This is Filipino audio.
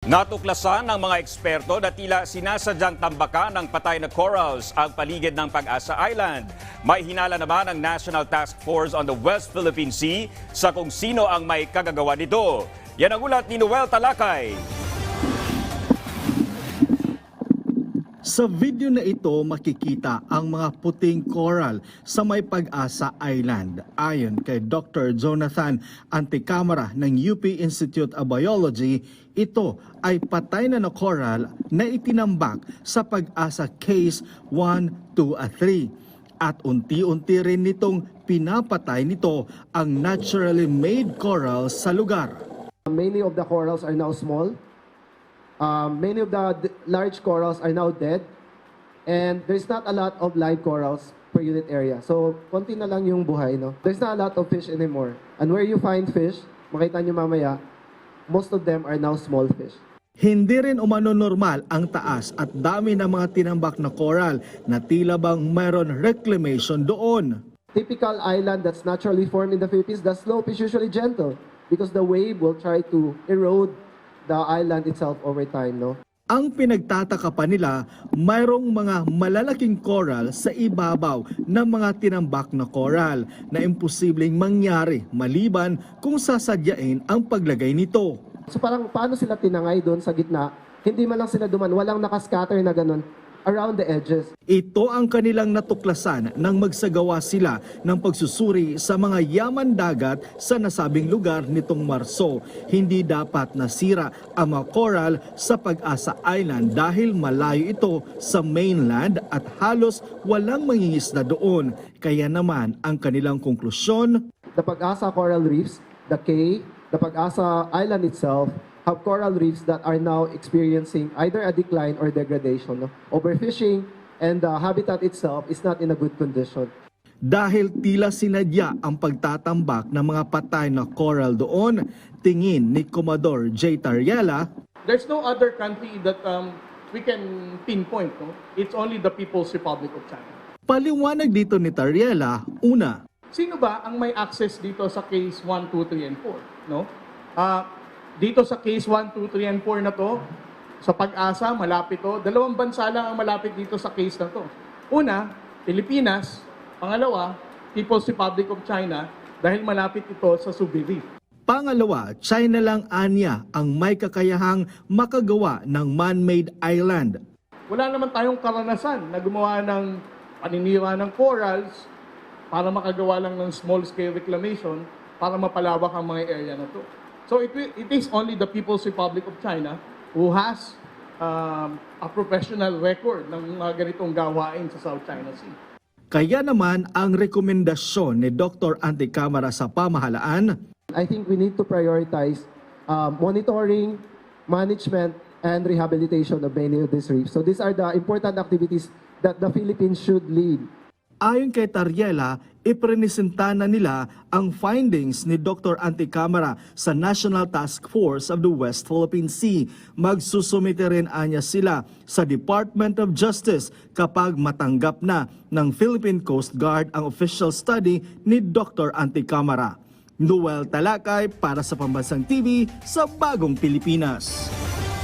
Natuklasan ng mga eksperto na tila sinasadyang tambakan ng patay na corals ang paligid ng Pag-asa Island. May hinala naman ang National Task Force on the West Philippine Sea sa kung sino ang may kagagawa nito. Yan ang ulat ni Noel Talakay. Sa video na ito makikita ang mga puting coral sa may Pag-asa Island. Ayon kay Dr. Jonathan Anticamara ng UP Institute of Biology, ito ay patay na na coral na itinambak sa Pag-asa Case 1, 2 at 3. At unti-unti rin nitong pinapatay nito ang naturally made corals sa lugar. Many of the corals are now small. Um, many of the large corals are now dead. And there's not a lot of live corals per unit area. So, konti na lang yung buhay, no? There's not a lot of fish anymore. And where you find fish, makita nyo mamaya, most of them are now small fish. Hindi rin umano normal ang taas at dami ng mga tinambak na coral na tila bang mayroon reclamation doon. Typical island that's naturally formed in the Philippines, the slope is usually gentle because the wave will try to erode the island itself over time, no? Ang pinagtataka pa nila, mayroong mga malalaking coral sa ibabaw ng mga tinambak na coral na imposibleng mangyari maliban kung sasadyain ang paglagay nito. So parang paano sila tinangay doon sa gitna? Hindi man lang sila duman, walang nakascatter na ganun around the edges. Ito ang kanilang natuklasan nang magsagawa sila ng pagsusuri sa mga yaman dagat sa nasabing lugar nitong Marso. Hindi dapat nasira ang mga coral sa Pag-asa Island dahil malayo ito sa mainland at halos walang mangingisda doon. Kaya naman ang kanilang konklusyon, The Pag-asa Coral Reefs, the K, the Pag-asa Island itself, have coral reefs that are now experiencing either a decline or degradation. No? Overfishing and the habitat itself is not in a good condition. Dahil tila sinadya ang pagtatambak ng mga patay na coral doon, tingin ni Commodore J. Tariela, There's no other country that um, we can pinpoint. No? It's only the People's Republic of China. paliwanag dito ni Tariela, una, Sino ba ang may access dito sa case 1, 2, 3, and 4? No? Ah, dito sa case 1, 2, 3, and 4 na to, sa pag-asa, malapit to. Dalawang bansa lang ang malapit dito sa case na to. Una, Pilipinas. Pangalawa, People's Republic of China dahil malapit ito sa Subi Reef. Pangalawa, China lang anya ang may kakayahang makagawa ng man-made island. Wala naman tayong karanasan na gumawa ng paninira ng corals para makagawa lang ng small-scale reclamation para mapalawak ang mga area na to. So it, it is only the People's Republic of China who has um, a professional record ng mga ganitong gawain sa South China Sea. Kaya naman ang rekomendasyon ni Dr. Anticamara sa pamahalaan, I think we need to prioritize uh, monitoring, management, and rehabilitation of many of these reefs. So these are the important activities that the Philippines should lead. Ayon kay Tariela, iprenisenta na nila ang findings ni Dr. Anticamara sa National Task Force of the West Philippine Sea. Magsusumite rin anya sila sa Department of Justice kapag matanggap na ng Philippine Coast Guard ang official study ni Dr. Anticamara. Noel Talakay para sa Pambansang TV sa Bagong Pilipinas.